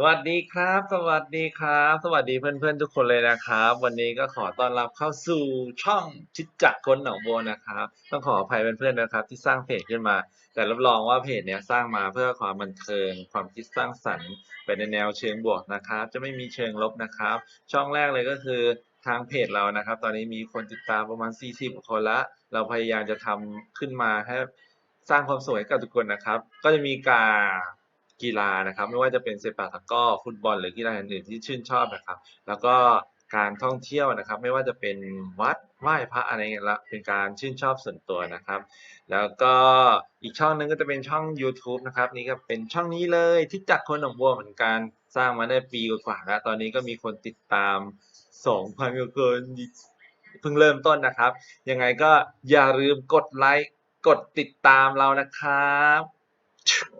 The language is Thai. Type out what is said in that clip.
สวัสดีครับ สวัสดีครับ สวัสดีเพื่อนๆทุกคนเลยนะครับ วันนี้ก็ขอต้อนรับเข้าสู่ช่องชิดจักรคนหนองบัวนะครับ ต้องขออภัยเพื่อนๆนะครับ ที่สร้างเพจขึ้นมา แต่รับรองว่าเพจเนี้ยสร้างมาเพื่อความบันเทิง ความคิดสร้างสรรค์ไปในแนวเชิงบวกนะครับ จะไม่มีเชิงลบนะครับ ช่องแรกเลยก็คือทางเพจเรานะครับ ตอนนี้มีคนติดตามประมาณ 40 คนละ เราพยายามจะทำขึ้นมาให้สร้างความสวยกับทุกคนนะครับ ก็จะมีการ กีฬานะครับ ไม่ว่าจะเป็นเซปักตะก้อฟุตบอล หรือกีฬาอื่นๆที่ชื่นชอบนะครับ แล้วก็การท่องเที่ยวนะครับ ไม่ว่าจะเป็นวัดไหว้พระอะไรเงี้ยละเป็นการชื่นชอบส่วนตัวนะครับ แล้วก็อีกช่องหนึงก็จะเป็นช่อง YouTube นะครับนี่ก็เป็นช่องนี้เลยที่จักคนหนองบัวเหมือนกันสร้างมาได้ปีกว่าแล้วตอนนี้ก็มีคนติดตาม2,000กว่าคนเพิ่งเริ่มต้นนะครับ ยังไงก็อย่าลืมกดไลค์ กดติดตามเรานะครับ